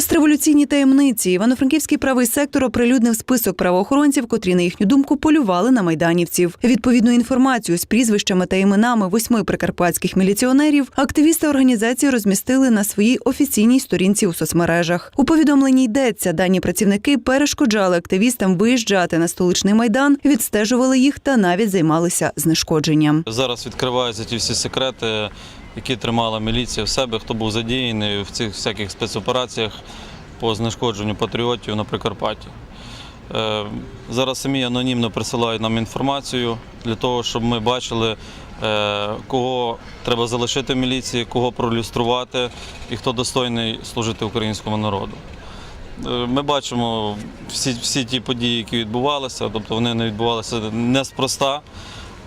Постреволюційні таємниці Івано-Франківський правий сектор оприлюднив список правоохоронців, котрі, на їхню думку, полювали на майданівців. Відповідну інформацію з прізвищами та іменами восьми прикарпатських міліціонерів активісти організації розмістили на своїй офіційній сторінці у соцмережах. У повідомленні йдеться, дані працівники перешкоджали активістам виїжджати на столичний майдан, відстежували їх та навіть займалися знешкодженням. Зараз відкриваються ті всі секрети, які тримала міліція в себе, хто був задіяний в цих всяких спецопераціях по знешкодженню патріотів на Прикарпатті. Е, Зараз самі анонімно присилають нам інформацію для того, щоб ми бачили, е, кого треба залишити в міліції, кого пролюструвати і хто достойний служити українському народу. Е, Ми бачимо всі, всі ті події, які відбувалися, тобто вони не відбувалися неспроста,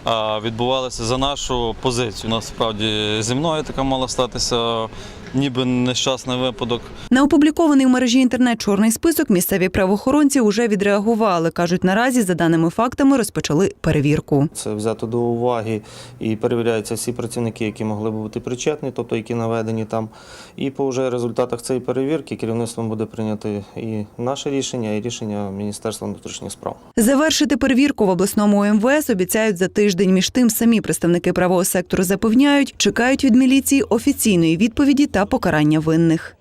а відбувалися за нашу позицію. Насправді зі мною така мала статися ніби нещасний випадок. На опублікований в мережі інтернет чорний список місцеві правоохоронці вже відреагували. кажуть, наразі за даними фактами розпочали перевірку. Це взято до уваги і перевіряються всі працівники, які могли б бути причетні, тобто які наведені там. І по вже результатах цієї перевірки керівництвом буде прийнято і наше рішення, і рішення Міністерства внутрішніх справ. Завершити перевірку в обласному МВС обіцяють за тиждень. Між тим самі представники правого сектору запевняють, чекають від міліції офіційної відповіді та покарання винних.